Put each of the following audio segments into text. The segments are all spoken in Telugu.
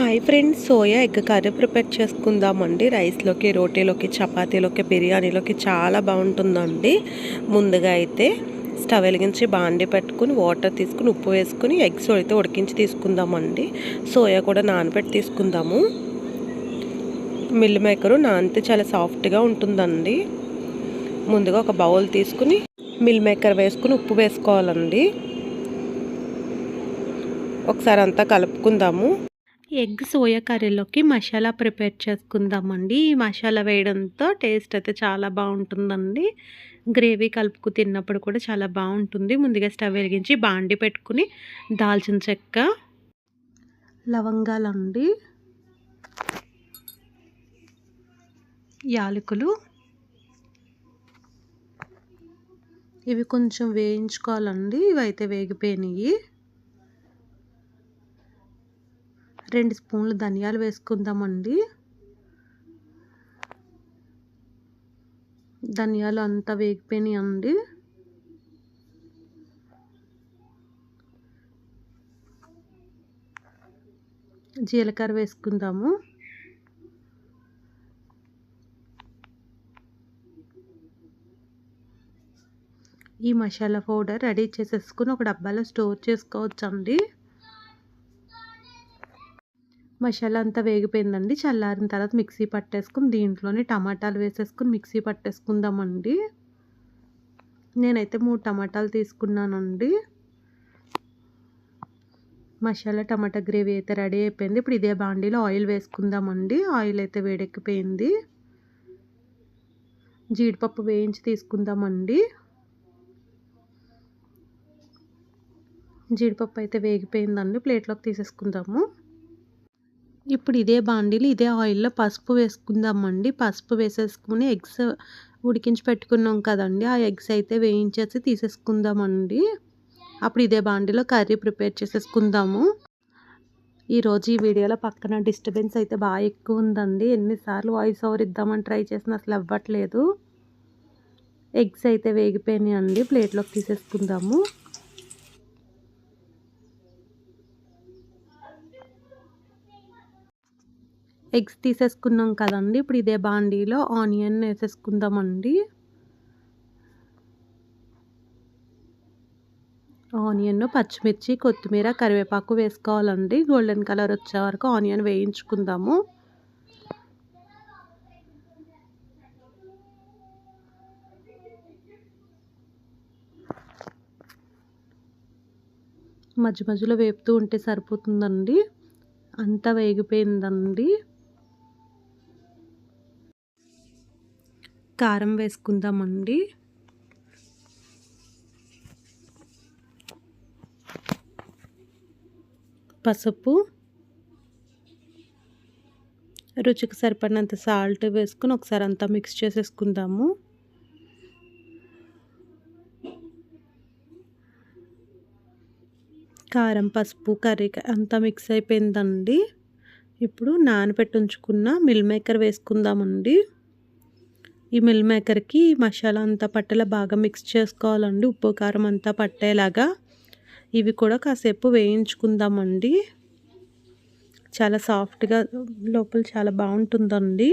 Hi friends soya egg curry prepare చేసుకుందామండి. రైస్లోకి రోటీలోకి చపాతీలోకి బిర్యానీలోకి చాలా బాగుంటుందండి. ముందుగా అయితే స్టవ్ వెలిగించి బాండి పెట్టుకుని వాటర్ తీసుకుని ఉప్పు వేసుకుని ఎగ్స్ అయితే ఉడికించి తీసుకుందామండి. సోయా కూడా నానబెట్టి తీసుకుందాము. మిల్ మేకరు నానితే చాలా సాఫ్ట్గా ఉంటుందండి. ముందుగా ఒక బౌల్ తీసుకుని మిల్ మేకర్ వేసుకుని ఉప్పు వేసుకోవాలండి. ఒకసారి అంతా కలుపుకుందాము. ఎగ్ సోయా కర్రీలోకి మసాలా ప్రిపేర్ చేసుకుందామండి. ఈ మసాలా వేయడంతో టేస్ట్ అయితే చాలా బాగుంటుందండి. గ్రేవీ కలుపుకు తిన్నప్పుడు కూడా చాలా బాగుంటుంది. ముందుగా స్టవ్ వెలిగించి బాండి పెట్టుకుని దాల్చిన చెక్క లవంగాలండి యాలకులు ఇవి కొంచెం వేయించుకోవాలండి. ఇవి అయితే వేగిపోయినాయి. రెండు స్పూన్లు ధనియాలు వేసుకుందామండి. ధనియాలు అంతా వేగిపోయినాయి అండి జీలకర్ర వేసుకుందాము. ఈ మసాలా పౌడర్ రెడీ చేసేసుకుని ఒక డబ్బాలో స్టోర్ చేసుకోవచ్చండి. మసాలా అంతా వేగిపోయిందండి. చల్లారిన తర్వాత మిక్సీ పట్టేసుకుని దీంట్లోనే టమాటాలు వేసేసుకుని మిక్సీ పట్టేసుకుందామండి. నేనైతే మూడు టమాటాలు తీసుకున్నానండి. మసాలా టమాటా గ్రేవీ అయితే రెడీ అయిపోయింది. ఇప్పుడు ఇదే బాండీలో ఆయిల్ వేసుకుందామండి. ఆయిల్ అయితే వేడెక్కిపోయింది. జీడిపప్పు వేయించి తీసుకుందామండి. జీడిపప్పు అయితే వేగిపోయిందండి. ప్లేట్లోకి తీసేసుకుందాము. ఇప్పుడు ఇదే బాండీలు ఇదే ఆయిల్లో పసుపు వేసుకుందామండి. పసుపు వేసేసుకుని ఎగ్స్ ఉడికించి పెట్టుకున్నాం కదండి. ఆ ఎగ్స్ అయితే వేయించేసి తీసేసుకుందామండి. అప్పుడు ఇదే బాండీలో కర్రీ ప్రిపేర్ చేసేసుకుందాము. ఈరోజు ఈ వీడియోలో పక్కన డిస్టర్బెన్స్ అయితే బాగా ఎక్కువ ఉందండి. ఎన్నిసార్లు వాయిస్ ఓవర్ ఇద్దామని ట్రై చేసినా అసలు అవ్వట్లేదు. ఎగ్స్ అయితే వేగిపోయినాయి అండి ప్లేట్లోకి తీసేసుకుందాము. ఎగ్స్ తీసేసుకున్నాం కదండి. ఇప్పుడు ఇదే బాండీలో ఆనియన్ వేసేసుకుందామండి. ఆనియన్ పచ్చిమిర్చి కొత్తిమీర కరివేపాకు వేసుకోవాలండి. గోల్డెన్ కలర్ వచ్చే వరకు ఆనియన్ వేయించుకుందాము. మధ్య మధ్యలో వేపుతూ ఉంటే సరిపోతుందండి. అంతా వేగిపోయిందండి. కారం వేసుకుందామండి. పసుపు. రుచికి సరిపడినంత సాల్ట్ వేసుకుని ఒకసారి అంతా మిక్స్ చేసేసుకుందాము. కారం పసుపు కర్రీ అంతా మిక్స్ అయిపోయిందండి. ఇప్పుడు నానబెట్టి ఉంచుకున్న మిల్ మేకర్ వేసుకుందామండి. ఈ మిల్ మేకర్కి మసాలా అంతా పట్టేలా బాగా మిక్స్ చేసుకోవాలండి. ఉప్పు కారం అంతా పట్టేలాగా ఇవి కూడా కాసేపు వేయించుకుందామండి. చాలా సాఫ్ట్గా లోపల చాలా బాగుంటుందండి.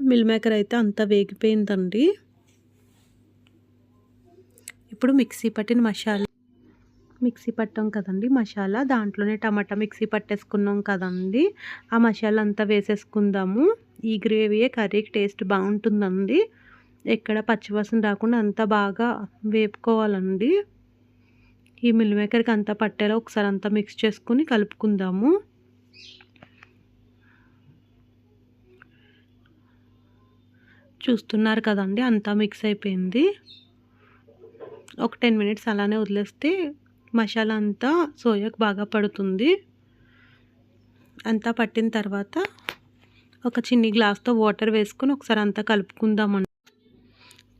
మిల్ మేకర్ అయితే అంతా వేగిపోయిందండి. ఇప్పుడు మిక్సీ పట్టిన మసాలా మిక్సీ పట్టాం కదండి మసాలా. దాంట్లోనే టమాటా మిక్సీ పట్టేసుకున్నాం కదండి. ఆ మసాలా అంతా వేసేసుకుందాము. ఈ గ్రేవీయే కర్రీకి టేస్ట్ బాగుంటుందండి. ఎక్కడ పచ్చివాసన రాకుండా అంతా బాగా వేపుకోవాలండి. ఈ మిల్ మేకర్కి అంతా పట్టేలా ఒకసారి అంతా మిక్స్ చేసుకుని కలుపుకుందాము. చూస్తున్నారు కదండి అంతా మిక్స్ అయిపోయింది. ఒక టెన్ మినిట్స్ అలానే వదిలేస్తే మసాలా అంతా సోయాకు బాగా పడుతుంది. అంతా పట్టిన తర్వాత ఒక చిన్ని గ్లాస్తో వాటర్ వేసుకొని ఒకసారి అంతా కలుపుకుందామండి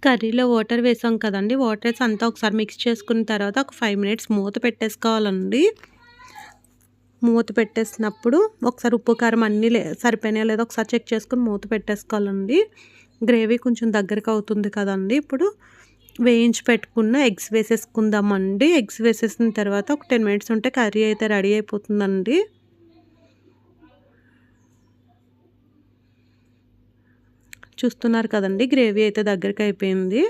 కర్రీలో వాటర్ వేసాం కదండి వాటర్ వేసి అంతా ఒకసారి మిక్స్ చేసుకున్న తర్వాత ఒక ఫైవ్ మినిట్స్ మూత పెట్టేసుకోవాలండి. మూత పెట్టేసినప్పుడు ఒకసారి ఉప్పు కారం అన్నీ లే సరిపోయినా లేదో ఒకసారి చెక్ చేసుకుని మూత పెట్టేసుకోవాలండి. గ్రేవీ కొంచెం దగ్గరకు అవుతుంది కదండి ఇప్పుడు. వేయించి పెట్టుకున్న ఎగ్స్ వేసేసుకుందామండి. ఎగ్స్ వేసేసిన తర్వాత ఒక టెన్ మినిట్స్ ఉంటే కర్రీ అయితే రెడీ అయిపోతుందండి. చూస్తున్నారు కదండి గ్రేవీ అయితే దగ్గరికి అయిపోయింది.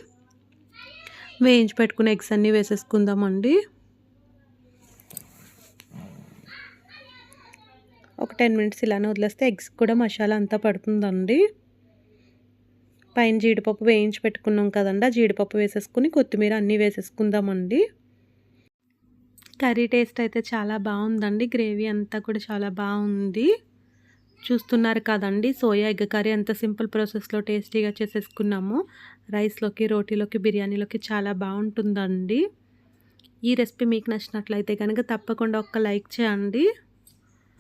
వేయించి పెట్టుకున్న ఎగ్స్ అన్నీ వేసేసుకుందామండి. ఒక టెన్ మినిట్స్ ఇలానే వదిలేస్తే ఎగ్స్ కూడా మసాలా అంతా పడుతుందండి. పైన జీడిపప్పు వేయించి పెట్టుకున్నాం కదండి. జీడిపప్పు వేసేసుకుని కొత్తిమీర అన్నీ వేసేసుకుందామండి. కర్రీ టేస్ట్ అయితే చాలా బాగుందండి. గ్రేవీ అంతా కూడా చాలా బాగుంది. చూస్తున్నారు కదండి సోయా ఎగ్ కర్రీ ఎంత సింపుల్ ప్రాసెస్లో టేస్టీగా చేసేసుకున్నాము. రైస్లోకి రోటీలోకి బిర్యానీలోకి చాలా బాగుంటుందండి. ఈ రెసిపీ మీకు నచ్చినట్లయితే కనుక తప్పకుండా ఒక్క లైక్ చేయండి.